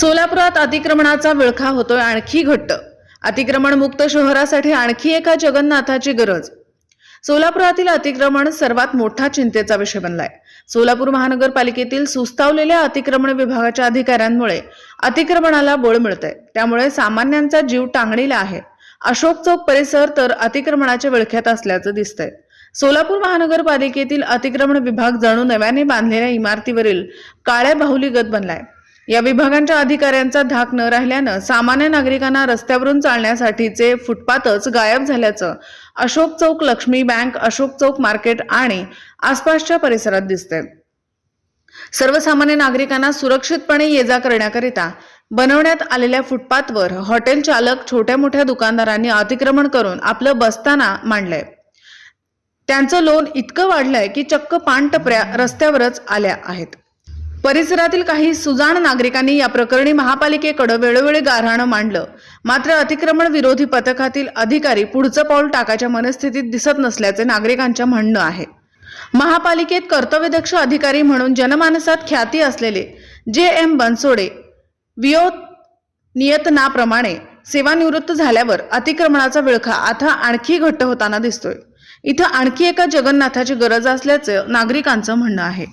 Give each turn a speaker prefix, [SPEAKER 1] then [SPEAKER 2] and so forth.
[SPEAKER 1] सोलापुरात अतिक्रमणाचा विळखा होतोय आणखी घट्ट. अतिक्रमण मुक्त शहरासाठी आणखी एका जगन्नाथाची गरज. सोलापुरातील अतिक्रमण सर्वात मोठा चिंतेचा विषय बनलाय. सोलापूर महानगरपालिकेतील सुस्तावलेल्या अतिक्रमण विभागाच्या अधिकाऱ्यांमुळे अतिक्रमणाला बळ मिळतंय. त्यामुळे सामान्यांचा जीव टांगणीला आहे. अशोक चौक परिसर तर अतिक्रमणाच्या विळख्यात असल्याचं दिसतंय. सोलापूर महानगरपालिकेतील अतिक्रमण विभाग जणू नव्याने बांधलेल्या इमारतीवरील काळ्या बाहुलीगत बनलाय. या विभागांच्या अधिकाऱ्यांचा धाक न राहिल्यानं सामान्य नागरिकांना रस्त्यावरून चालण्यासाठीचे फुटपाथच गायब झाल्याचं अशोक चौक लक्ष्मी बँक अशोक चौक मार्केट आणि आसपासच्या परिसरात दिसतंय. सर्वसामान्य नागरिकांना सुरक्षितपणे ये जा करण्याकरिता बनवण्यात आलेल्या फुटपाथवर हॉटेल चालक छोट्या मोठ्या दुकानदारांनी अतिक्रमण करून आपलं बसताना मांडलंय. त्यांचं लोन इतकं वाढलंय की चक्क पानटपऱ्या रस्त्यावरच आल्या आहेत. परिसरातील काही सुजाण नागरिकांनी या प्रकरणी महापालिकेकडे वेळोवेळी गारहाणं मांडलं. मात्र अतिक्रमण विरोधी पथकातील अधिकारी पुढचं पाऊल टाकायच्या मनस्थितीत दिसत नसल्याचे नागरिकांच्या म्हणणं आहे. महापालिकेत कर्तव्यदक्ष अधिकारी म्हणून जनमानसात ख्याती असलेले जे एम बनसोडे वियो नियतनाप्रमाणे सेवानिवृत्त झाल्यावर अतिक्रमणाचा विळखा आता आणखी घट्ट होताना दिसतोय. इथं आणखी एका जगन्नाथाची गरज असल्याचं नागरिकांचं म्हणणं आहे.